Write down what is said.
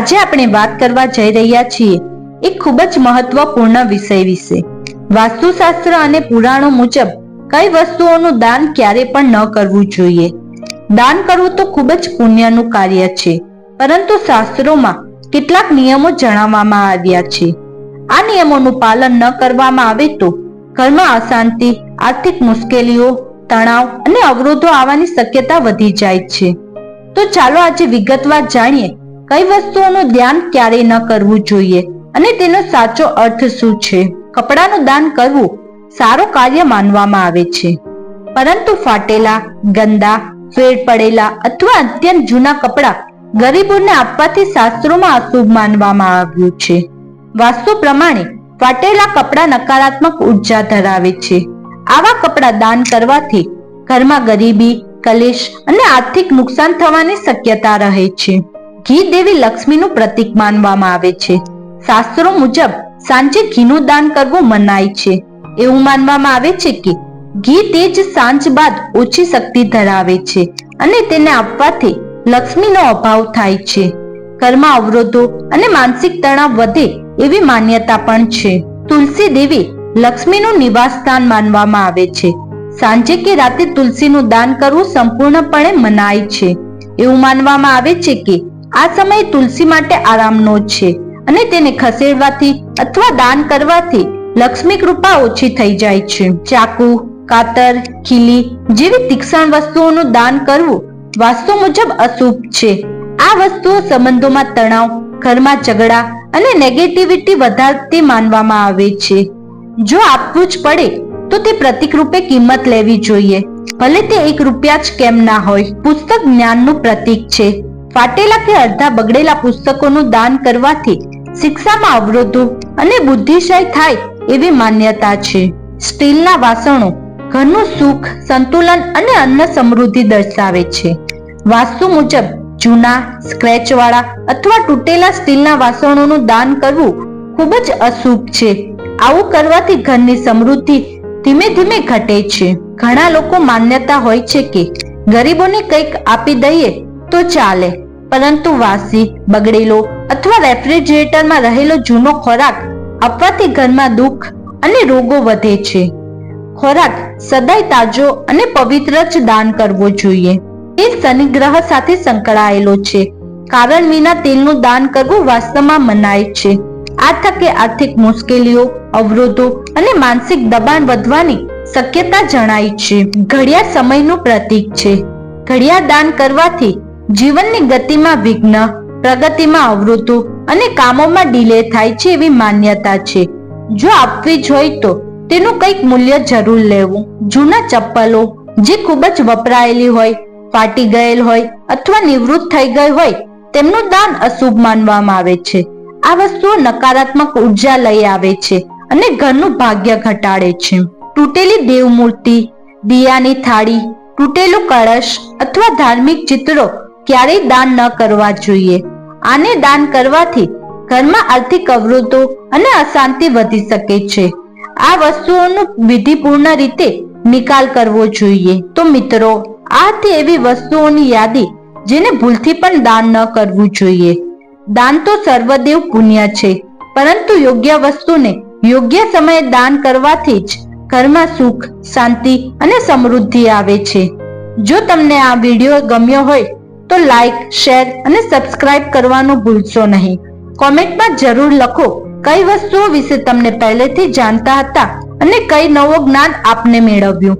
આજે આપણે વાત કરવા જઈ રહ્યા છીએ એક ખૂબ જ મહત્વપૂર્ણ વિષય વિશે. વાસ્તુશાસ્ત્ર અને પુરાણો મુજબ કઈ વસ્તુઓનું દાન ક્યારે પણ ન કરવું જોઈએ. દાન કરવું તો ખૂબ જ પુણ્યનું કાર્ય છે, પરંતુ શાસ્ત્રોમાં કેટલાક નિયમો જણાવવામાં આવ્યા છે. આ નિયમોનું પાલન ન કરવામાં આવે તો ઘરમાં અશાંતિ, આર્થિક મુશ્કેલીઓ, તણાવ અને અવરોધો આવવાની શક્યતા વધી જાય છે. તો ચાલો આજે વિગતવાર જાણીએ કઈ વસ્તુઓનું ધ્યાન ક્યારેય ન કરવું જોઈએ અને તેનો સાચો અર્થ શું છે? કપડાનું દાન કરવું સારું કાર્ય માનવામાં આવે છે. પરંતુ ફાટેલા, ગંદા, ફેર પડેલા અથવા અત્યંત જૂના કપડા ગરીબોને આપવાથી શાસ્ત્રોમાં અશુભ માનવામાં આવ્યું છે. વાસ્તુ પ્રમાણે ફાટેલા કપડા નકારાત્મક ઊર્જા ધરાવે છે. આવા કપડા દાન કરવાથી ઘરમાં ગરીબી, કલેશ અને આર્થિક નુકસાન થવાની શક્યતા રહે છે. ઘી દેવી લક્ષ્મીનું પ્રતીક માનવામાં આવે છે. શાસ્ત્રો મુજબ સાંજે ઘીનું દાન કરવું મનાય છે. એવું માનવામાં આવે છે કે ઘી તેજ સાંજ બાદ ઓછી શક્તિ ધરાવે છે અને તેને આપવાથી લક્ષ્મીનો અભાવ થાય છે. ઘરમાં અવરોધો અને માનસિક તણાવ વધે એવી માન્યતા પણ છે. તુલસી દેવી લક્ષ્મીનું નિવાસ સ્થાન માનવામાં આવે છે. સાંજે કે રાતે તુલસીનું દાન કરવું સંપૂર્ણપણે મનાય છે. એવું માનવામાં આવે છે કે આ સમય તુલસી માટે આરામનો છે. અને તેને ખસેડવાથી અથવા દાન કરવાથી લક્ષ્મી કૃપા ઓછી થઈ જાય છે. ચાકુ, કાતર, ખીલી જેવી તીક્ષ્ણ વસ્તુઓનું દાન કરવું વાસ્તુ મુજબ અશુભ છે. આ વસ્તુઓ સંબંધોમાં તણાવ, ઘરમાં ઝઘડા અને નેગેટિવિટી વધારતી માનવામાં આવે છે. જો આપવું જ પડે, તો તે પ્રતિક રૂપે કિંમત લેવી જોઈએ. ભલે તે એક રૂપિયા જ કેમ ના હોય, પુસ્તક જ્ઞાનનું પ્રતીક છે. ફાટેલા કે અડધા બગડેલા પુસ્તકોનું દાન કરવાથી શિક્ષામાં અવરોધો અને બુદ્ધિશાય થાય એવી માન્યતા છે. સ્ટીલના વાસણો ઘરનું સુખ, સંતુલન અને અન્ન સમૃદ્ધિ દર્શાવે છે. વાસ્તુ મુજબ જૂના, સ્ક્રેચવાળા અથવા તૂટેલા સ્ટીલના વાસણોનું દાન કરવું ખૂબ જ અશુભ છે. આવું કરવાથી ઘરની સમૃદ્ધિ ધીમે ધીમે ઘટે છે. ઘણા લોકો માન્યતા હોય છે કે ગરીબોને કંઈક આપી દઈએ તો ચાલે. પરંતુ વાસી, બગડેલો અથવા રેફ્રિજરેટરમાં રહેલો જૂનો ખોરાક આપવાથી ઘરમાં દુઃખ અને રોગો વધે છે. ખોરાક સદાય તાજો અને પવિત્ર જ દાન કરવો જોઈએ. તે શનિ ગ્રહ સાથે સંકળાયેલો છે. કારણ વિના તેલનું દાન કરવું વાસ્તવમાં મનાય છે. આ થકે આર્થિક મુશ્કેલીઓ, અવરોધો અને માનસિક દબાણ વધવાની શક્યતા જણાય છે. ઘડિયાળ સમયનું પ્રતીક છે. ઘડિયાળ દાન કરવાથી જીવનની ગતિમાં વિઘ્ન, પ્રગતિમાં અવરોધો અને કામોમાં ડીલે થાય છે એવી માન્યતા છે. જો આપવી જ હોય તો તેનું કંઈક મૂલ્ય જરૂર લેવું. જૂના ચપ્પલો જે ખૂબ જ વપરાયેલી હોય, ફાટી ગયેલ હોય અથવા નિવૃત્ત થઈ ગઈ હોય, તેમનું દાન અશુભ માનવામાં આવે છે. આ વસ્તુઓ નકારાત્મક ઊર્જા લઈ આવે છે અને ઘરનું ભાગ્ય ઘટાડે છે. તૂટેલી દેવમૂર્તિ, દિયાની થાળી, તૂટેલું કળશ અથવા ધાર્મિક ચિત્રો ક્યારેય દાન ન કરવા જોઈએ. આને દાન કરવાથી ઘરમાં આર્થિક અવરોધો અને અશાંતિ વધી શકે છે. આ વસ્તુઓનો વિધિપૂર્ણ રીતે નિકાલ કરવો જોઈએ. તો મિત્રો, આ એવી વસ્તુઓની યાદી જેને ભૂલથી પણ દાન ન કરવું જોઈએ. દાન તો સર્વદેવ પુણ્ય છે, પરંતુ યોગ્ય વસ્તુને યોગ્ય સમયે દાન કરવાથી જ ઘરમાં સુખ, શાંતિ અને સમૃદ્ધિ આવે છે. જો તમને આ વીડિયો ગમ્યો હોય તો લાઈક શેર અને સબસ્ક્રાઇબ કરવાનું ભૂલશો નહીં. કોમેન્ટમાં જરૂર લખો કઈ વસ્તુઓ વિશે તમને પહેલેથી જાણતા હતા અને કઈ નવો જ્ઞાન આપને મેળવ્યું.